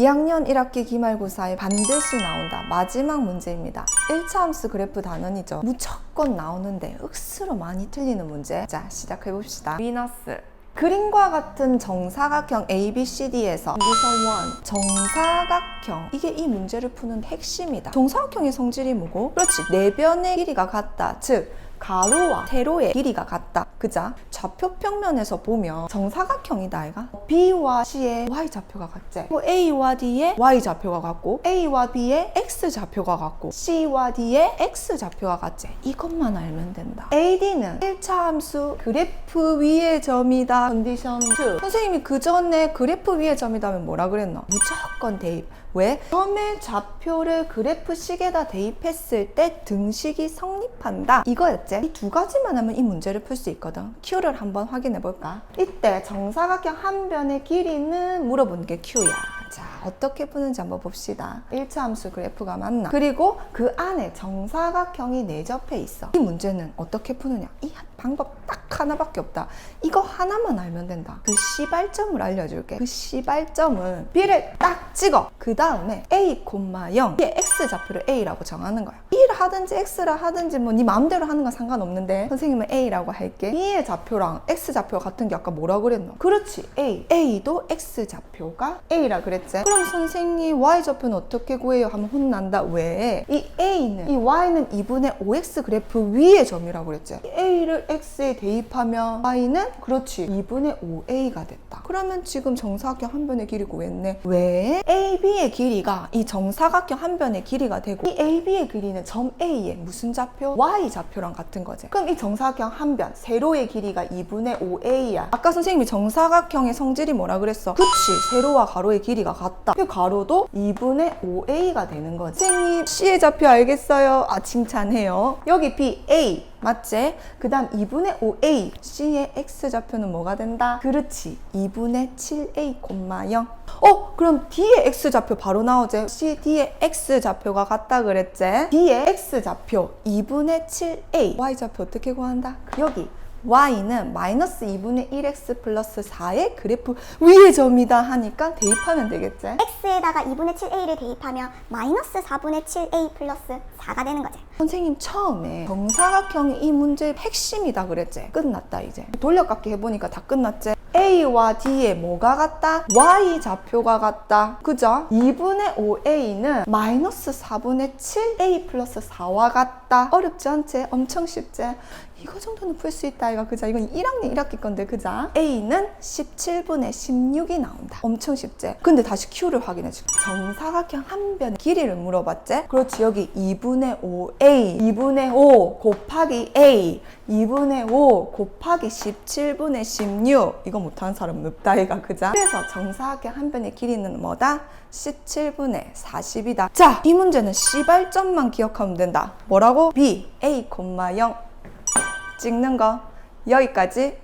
2학년 1학기 기말고사에 반드시 나온다. 마지막 문제입니다. 1차 함수 그래프 단원이죠. 무조건 나오는데 억수로 많이 틀리는 문제. 자, 시작해 봅시다. 위너스. 그림과 같은 정사각형 ABCD에서 여기서 1 정사각형 이게 이 문제를 푸는 핵심이다. 정사각형의 성질이 뭐고? 그렇지 내변의 길이가 같다. 즉 가로와 세로의 길이가 같다. 그자? 좌표 평면에서 보면 정사각형이다, 아이가? B와 C의 Y좌표가 같지? 그리고 A와 D의 Y좌표가 같고, A와 B의 X좌표가 같고, C와 D의 X좌표가 같지? 이것만 알면 된다. AD는 1차 함수 그래프 위의 점이다. 컨디션 2. 선생님이 그 전에 그래프 위의 점이다면 뭐라 그랬노? 무조건 대입. 왜? 점의 좌표를 그래프 식에다 대입했을 때 등식이 성립한다. 이거였지. 이 두 가지만 하면 이 문제를 풀 수 있거든. Q를 한번 확인해 볼까? 이때 정사각형 한 변의 길이는 물어본 게 Q야. 자, 어떻게 푸는지 한번 봅시다. 1차 함수 그래프가 맞나? 그리고 그 안에 정사각형이 내접해 있어. 이 문제는 어떻게 푸느냐? 이 방법 딱 하나밖에 없다. 이거 하나만 알면 된다. 그 시발점을 알려줄게. 그 시발점은 B를 딱 찍어. 그 다음에 A, 0, 의 X 좌표를 A라고 정하는 거야. B를 하든지 X를 하든지 뭐 네 마음대로 하는 건 상관없는데 선생님은 A라고 할게. B의 좌표랑 X 좌표가 같은 게 아까 뭐라 그랬노? 그렇지. A. A도 X 좌표가 A라 그랬지. 그럼 선생님 Y 좌표는 어떻게 구해요? 하면 혼난다. 왜? 이 A는 이 Y는 2분의 5X 그래프 위의 점이라고 그랬지. 이 A를 X에 대입하면 Y는 그렇지. 2분의 5A가 됐다. 그러면 지금 정사각형 한 변의 길이 구했네. 왜? AB의 길이가 이 정사각형 한 변의 길이가 되고 이 AB의 길이는 점 A의 무슨 좌표? Y 좌표랑 같은 거지. 그럼 이 정사각형 한 변, 세로의 길이가 2분의 5A야. 아까 선생님이 정사각형의 성질이 뭐라 그랬어? 그치. 세로와 가로의 길이가 같다. 그 가로도 2분의 5A가 되는 거지. 선생님, C의 좌표 알겠어요? 아, 칭찬해요. 여기 B, A. 맞지? 그 다음 2분의 5a c의 x좌표는 뭐가 된다? 그렇지 2분의 7a, 0 어? 그럼 d의 x좌표 바로 나오지? c, d의 x좌표가 같다 그랬지? d의 x좌표 2분의 7a y좌표 어떻게 구한다? 여기 y는 마이너스 2분의 1x 플러스 4의 그래프 위의 점이다 하니까 대입하면 되겠지? x에다가 2분의 7a를 대입하면 마이너스 4분의 7a 플러스 4가 되는 거지. 선생님 처음에 정사각형이 이 문제의 핵심이다 그랬지? 끝났다 이제 돌려깎기 해보니까 다 끝났지? A와 D에 뭐가 같다? Y 좌표가 같다 그죠? 2분의 5A는 마이너스 4분의 7A 플러스 4와 같다 어렵지 않지? 엄청 쉽지? 이거 정도는 풀 수 있다 이거 그죠? 이건 1학년 1학기 건데 그죠? A는 17분의 16이 나온다 엄청 쉽지? 근데 다시 Q를 확인해 줄게 정사각형 한 변의 길이를 물어봤지? 그렇지 여기 2분의 5A 2분의 5 곱하기 A 2분의 5 곱하기 17분의 16 이거 못하는 사람은 없다 이가 그자 그래서 정사각형 한 변의 길이는 뭐다? 17분의 40이다 자 이 문제는 시발점만 기억하면 된다 뭐라고? B A, 0 찍는 거. 여기까지